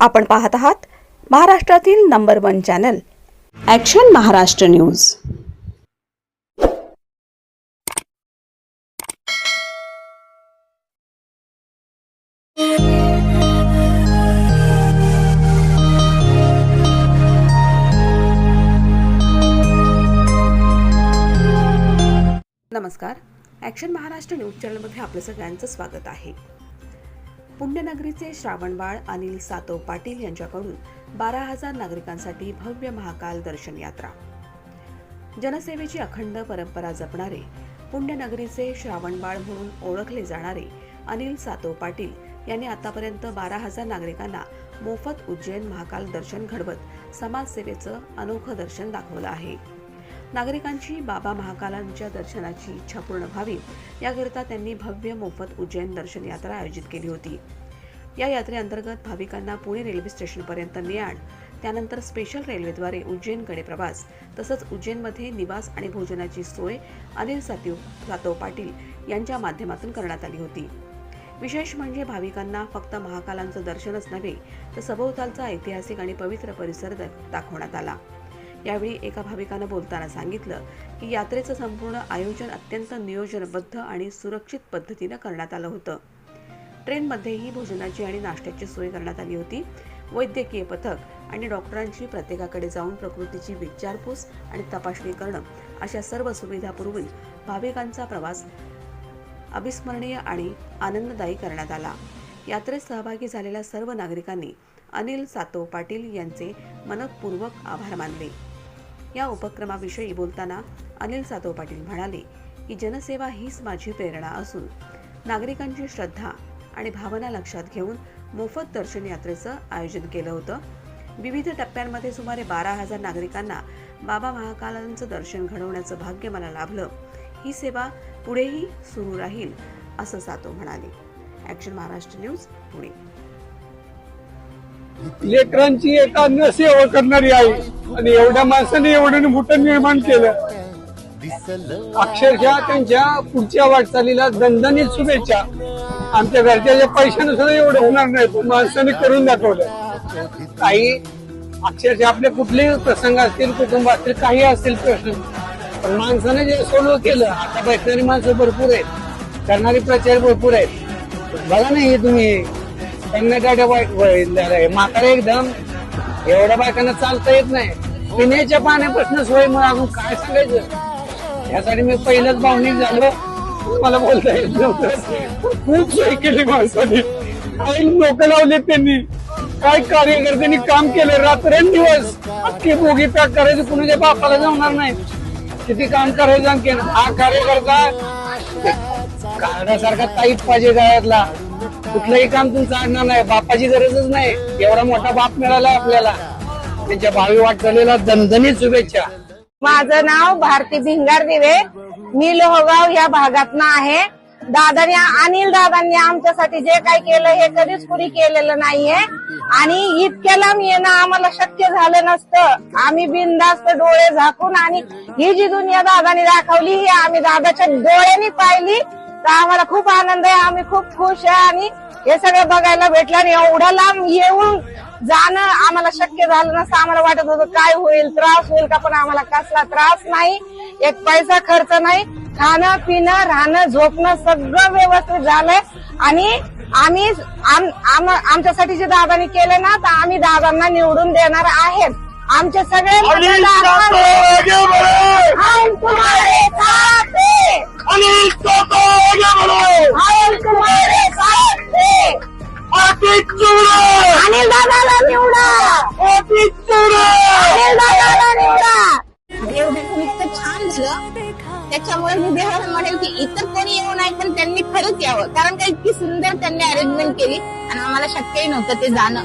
आपण पाहत आहात महाराष्ट्रातील number one channel. Action Maharashtra news. नमस्कार. ॲक्शन महाराष्ट्र न्यूज चॅनलमध्ये आपलं सगळ्यांचं स्वागत आहे. पुण्यनगरीचे श्रावणबाळ अनिल सातव पाटील यांच्याकडून बारा हजार नागरिकांसाठी भव्य महाकाल दर्शन यात्रा. जनसेवेची अखंड परंपरा जपणारे पुण्यनगरीचे श्रावणबाळ म्हणून ओळखले जाणारे अनिल सातव पाटील यांनी आतापर्यंत बारा हजार नागरिकांना मोफत उज्जैन महाकाल दर्शन घडवत समाजसेवेचं अनोखं दर्शन दाखवलं आहे. नागरिकांची बाबा महाकालांच्या दर्शनाची इच्छा पूर्ण व्हावी. याकरिता त्यांनी भव्य मोफत उज्जैन दर्शन यात्रा आयोजित केली होती. या यात्रेअंतर्गत भाविकांना पुणे रेल्वे स्टेशनपर्यंत ने आण त्यानंतर स्पेशल रेल्वेद्वारे उज्जैनकडे प्रवास तसंच उज्जैनमध्ये निवास आणि भोजनाची सोय अनिल सातव सातव पाटील यांच्या माध्यमातून करण्यात आली होती. विशेष म्हणजे भाविकांना फक्त महाकालांचं दर्शनच नव्हे तर सभोवतालचा ऐतिहासिक आणि पवित्र परिसर दाखवण्यात आला. यावेळी एका भाविकानं बोलताना सांगितलं की यात्रेचं संपूर्ण आयोजन अत्यंत नियोजनबद्ध आणि सुरक्षित पद्धतीनं करण्यात आलं होतं. ट्रेनमध्येही भोजनाची आणि नाश्त्याची सोय करण्यात आली होती. वैद्यकीय पथक आणि डॉक्टरांची प्रत्येकाकडे जाऊन प्रकृतीची विचारपूस आणि तपासणी करणं अशा सर्व सुविधा पुरवून भाविकांचा प्रवास अविस्मरणीय आणि आनंददायी करण्यात आला. यात्रेत सहभागी झालेल्या सर्व नागरिकांनी अनिल सातव पाटील यांचे मनपूर्वक आभार मानले. या उपक्रमाविषयी बोलताना अनिल सातव पाटील म्हणाले की जनसेवा हीच माझी प्रेरणा असून नागरिकांची श्रद्धा आणि भावना लक्षात घेऊन मोफत दर्शन यात्रेचं आयोजन केलं होतं. विविध टप्प्यांमध्ये सुमारे बारा हजार नागरिकांना बाबा महाकालांचं दर्शन घडवण्याचं भाग्य मला लाभलं. ही सेवा पुढेही सुरू राहील असं सातव म्हणाले. ॲक्शन महाराष्ट्र न्यूज पुणे लेकरांची एकांना सेवा करणारी आई. आणि एवढ्या माणसाने एवढं मोठं निर्माण केलं. अक्षरशः त्यांच्या पुढच्या वाटचालीला दणदणीत शुभेच्छा. आमच्या घरच्या पैशाने सुद्धा एवढं होणार नाही पण माणसाने करून दाखवलं. काही अक्षरशः आपले कुठलेही प्रसंग असतील कुटुंब असतील काही असतील प्रश्न पण माणसाने जे सोल्व केलं आता बैठणारी माणसं भरपूर आहेत. करणारी प्रचार भरपूर आहेत. बघा ना हे तुम्ही. त्यांना गाड्या वाईट म्हातारे एकदम. एवढ्या बायकांना चालता येत नाही. पिण्याच्या पाण्यापासून सोय मग अजून काय सांगायचं? यासाठी मी पहिलंच भावनिक झालो. मला बोलता येत नव्हतं. खूप सोय केली माणसाने. काही लोक लावले त्यांनी. काय कार्यकर्त्यांनी काम केलं. रात्रंदिवस अख्खी बोगी पॅक करायची. कुणाच्या बापाला जमणार नाही. किती काम करायचं आणखी हा कार्यकर्ता. कागदासारखा ताईट पाहिजे गायातला कुठलंही काम तुमचं आणणार नाही. बापाची गरजच नाही. एवढा मोठा बाप मिळाला आपल्याला. त्यांच्या भावी वाटलेला दणदणीत शुभेच्छा. माझं नाव भारती भिंगार दिवे. मी लोहगाव या भागातनं आहे. दादाने अनिल दादांनी आमच्यासाठी जे काही केलं हे कधीच कुणी केलेलं नाहीये. आणि इतक्या लांब येणं आम्हाला शक्य झालं नसतं. आम्ही बिनधास्त डोळे झाकून आणि ही जी दुनिया दादाने दाखवली ही आम्ही दादाच्या डोळ्यांनी पाहिली. तर आम्हाला खूप आनंद आहे. आम्ही खूप खुश आहे आणि हे सगळं बघायला भेटलं आणि एवढं लांब येऊन जाणं आम्हाला शक्य झालं नसतं. आम्हाला वाटत होतं काय होईल त्रास होईल का? पण आम्हाला कसला त्रास नाही एक पैसा खर्च नाही. खाणं पिणं राहणं झोपणं सगळं व्यवस्थित झालंय. आणि आम्ही आम- आम- आमच्यासाठी जे दादानी केलं ना तर आम्ही दादांना निवडून देणार आहेत. आमचे सगळे त्याच्यामुळे मी देवाला म्हणेल की इतर कोणी येऊ नाही पण त्यांनी खरंच यावं. कारण का इतकी सुंदर त्यांनी अरेंजमेंट केली आणि आम्हाला शक्यही नव्हतं ते जाणं.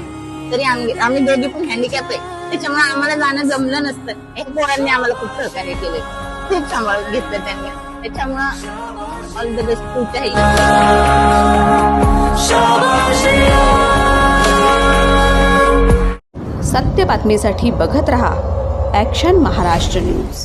तरी आम्ही आम्ही दोघी पण हँडिकॅप आहे. त्याच्यामुळे आम्हाला जाणं जमलं नसतं. एक पोरांनी आम्हाला खूप सहकार्य केले. खूप सांभाळून घेतलं त्यांनी. त्याच्यामुळं ऑल द बेस्ट पुढच्याही सत्य बातमीसाठी बघत रहा ॲक्शन महाराष्ट्र न्यूज